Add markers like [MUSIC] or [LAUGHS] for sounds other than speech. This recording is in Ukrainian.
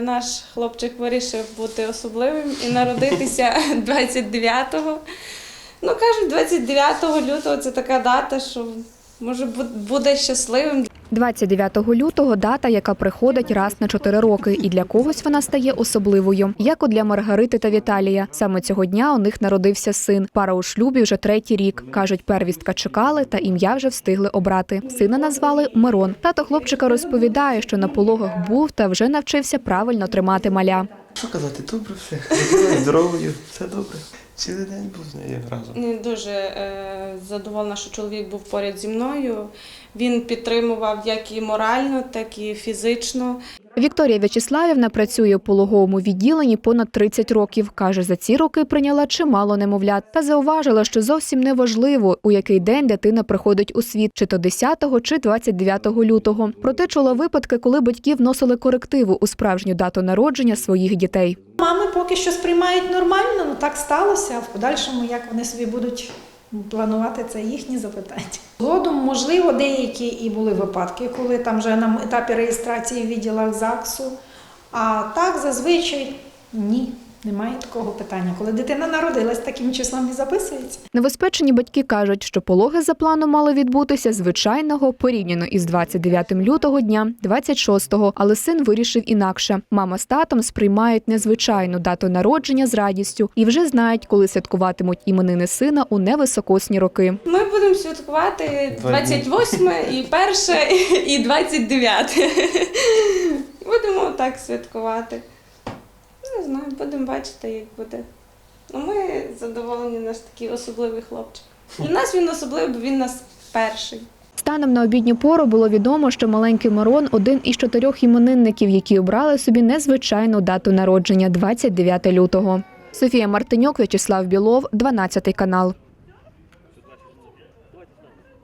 Наш хлопчик вирішив бути особливим і народитися [LAUGHS] 29-го. Ну, кажуть, 29 лютого це така дата, що може бути буде щасливим. 29 лютого дата, яка приходить раз на 4 роки, і для когось вона стає особливою, як от для Маргарити та Віталія. Саме цього дня у них народився син. Пара у шлюбі вже третій рік. кажуть, первістка чекали, та ім'я вже встигли обрати. Сина назвали Мирон. Тато хлопчика розповідає, що на пологах був та вже навчився правильно тримати маля. Що казати, добре все. [LAUGHS] Здоровою, все добре. Цілий день був з нею разом. Не дуже е, задоволена, що чоловік був поряд зі мною. Він підтримував як і морально, так і фізично. Вікторія В'ячеславівна працює у пологовому відділенні понад 30 років. Каже, за ці роки прийняла чимало немовлят та зауважила, що зовсім не важливо, у який день дитина приходить у світ, чи то 10 чи 29 лютого. Проте чула випадки, коли батьки вносили корективу у справжню дату народження своїх дітей. Мами поки що сприймають нормально, ну так сталося. А в подальшому, як вони собі будуть планувати, це їхні запитання. Згодом, можливо, деякі і були випадки, коли там вже на етапі реєстрації в відділах ЗАГСу. А так зазвичай ні. Немає такого питання. Коли дитина народилась, таким числом і записується. Новоспечені батьки кажуть, що пологи за планом мали відбутися звичайного порівняно із 29 лютого дня 26-го, але син вирішив інакше. Мама з татом сприймають незвичайну дату народження з радістю і вже знають, коли святкуватимуть іменини сина у невисокосні роки. Ми будемо святкувати Два дні. 28 і 1 і 29. Будемо так святкувати. Не знаю, будемо бачити, як буде. Ну, ми задоволені, наш такий особливий хлопчик. Для нас він особливий, бо він нас перший. Станом на обідню пору було відомо, що маленький Мирон – один із чотирьох іменинників, які обрали собі незвичайну дату народження – 29 лютого. Софія Мартиньок, В'ячеслав Білов, 12 канал.